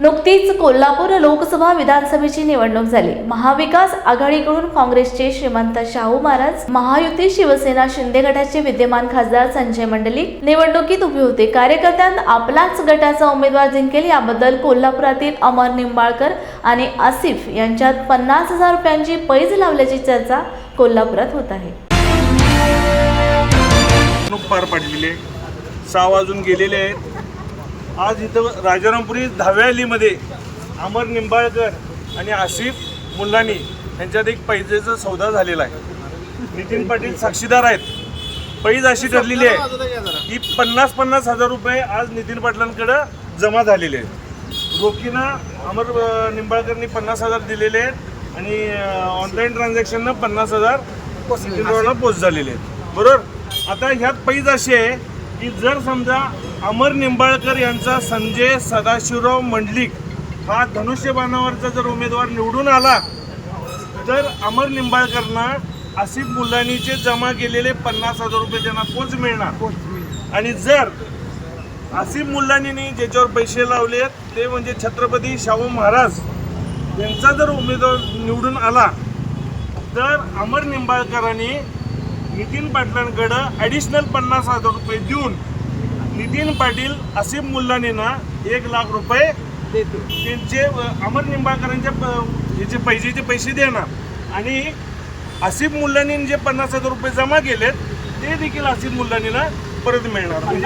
नुकतीच कोल्हापूर लोकसभा विधानसभेची निवडणूक झाली. महाविकास आघाडीकडून काँग्रेसचे श्रीमंत शाहू महाराज महायुती शिवसेना शिंदे गटाचे विद्यमान खासदार संजय मंडलिक निवडणुकीत उभे होते. कार्यकर्त्यांना आपलाच गटाचा उमेदवार जिंकेल याबद्दल कोल्हापुरातील अमर निंबाळकर आणि आसिफ यांच्यात पन्नास हजार रुपयांची पैज लावल्याची चर्चा कोल्हापुरात होत आहे. पार पाडलेली सहा वाजून गेलेले आहेत. आज इथं राजारामपुरी दहाव्या अलीमध्ये अमर निंबाळकर आणि आसिफ मुल्लानी यांच्यात एक पैजेचा सौदा झालेला आहे. नितीन पाटील साक्षीदार आहेत. पैज अशी ठरलेली आहे की पन्नास पन्नास हजार रुपये आज नितीन पाटलांकडं जमा झालेले आहेत. रोखीनं अमर निंबाळकरनी पन्नास हजार दिलेले आहेत आणि ऑनलाईन ट्रान्झॅक्शननं पन्नास हजार नितीन पाटलांना पोस्ट झालेले आहेत. बरोबर? आता ह्यात पैज अशी आहे की जर समजा अमर निंबाळकर यांचा संजय सदाशिवराव मंडलिक हा धनुष्यबाणावरचा जर उमेदवार निवडून आला तर अमर निंबाळकरना आसिफ मुलानीचे जमा केलेले पन्नास हजार रुपये त्यांना पोच मिळणार. आणि जर आसिफ मुल्लानीने ज्याच्यावर पैसे लावले ते म्हणजे छत्रपती शाहू महाराज यांचा जर उमेदवार निवडून आला तर अमर निंबाळकरांनी नितीन पाटलांकडं ॲडिशनल पन्नास हजार रुपये देऊन नितीन पाटील आसिफ मुल्लानींना एक लाख रुपये त्यांचे अ, अमर निंबाळकरांच्या ह्याचे पैसेचे पैसे देणार. आणि आसिफ मुल्लानीने जे पन्नास हजार रुपये जमा केलेत ते देखील आसिफ मुल्लानीला परत मिळणार. म्हणजे